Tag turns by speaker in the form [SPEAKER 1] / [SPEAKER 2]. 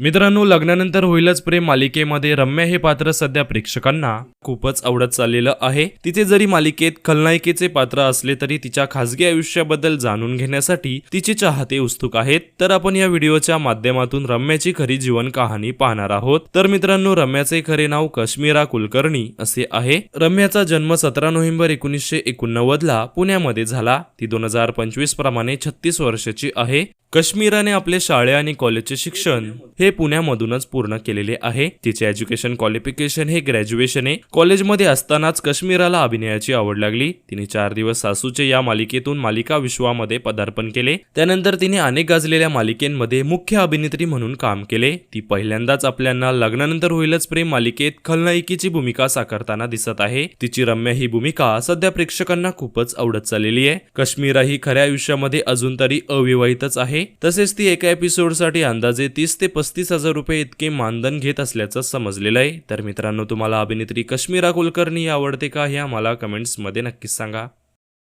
[SPEAKER 1] मित्रांनो लग्नानंतर होईलच प्रेम मालिकेमध्ये रम्या हे पात्र सध्या प्रेक्षकांना खूपच आवडत चाललेलं आहे. तिचे जरी मालिकेत खलनायिकेचे पात्र असले तरी तिच्या खासगी आयुष्याबद्दल जाणून घेण्यासाठी तिचे चाहते उत्सुक आहेत. तर आपण या व्हिडिओच्या माध्यमातून रम्याची खरी जीवन कहाणी पाहणार आहोत. तर मित्रांनो रम्याचे खरे नाव कश्मीरा कुलकर्णी असे आहे. रम्याचा जन्म सतरा नोव्हेंबर एकोणीसशे एकोणनव्वद ला पुण्यामध्ये झाला. ती दोन हजार पंचवीस प्रमाणे छत्तीस वर्षाची आहे. कश्मीराने आपले शाळे आणि कॉलेजचे शिक्षण हे पुण्यामधूनच पूर्ण केलेले आहे. तिचे एज्युकेशन क्वालिफिकेशन हे ग्रॅज्युएशन आहे कॉलेजमध्ये असतानाच कश्मीराला अभिनयाची आवड लागली. तिने चार दिवस सासूचे या मालिकेतून मालिका विश्वामध्ये पदार्पण केले. त्यानंतर तिने अनेक गाजलेल्या मालिकेमध्ये मुख्य अभिनेत्री म्हणून काम केले. ती पहिल्यांदाच आपल्याला लग्नानंतर होईलच प्रेम मालिकेत खलनायिकेची भूमिका साकारताना दिसत आहे. तिची रम्य ही भूमिका सध्या प्रेक्षकांना खूपच आवडत चाललेली आहे. कश्मीरा ही खऱ्या आयुष्यामध्ये अजून तरी अविवाहितच आहे. तसेच ती एका एपिसोडसाठी अंदाजे तीस ते पस्तीस हजार रुपये इतके मानधन घेत असल्याचं समजलेलं आहे. तर मित्रांनो तुम्हाला अभिनेत्री कश्मीरा कुलकर्णी आवडते का हे आम्हाला कमेंट्समध्ये नक्कीच सांगा.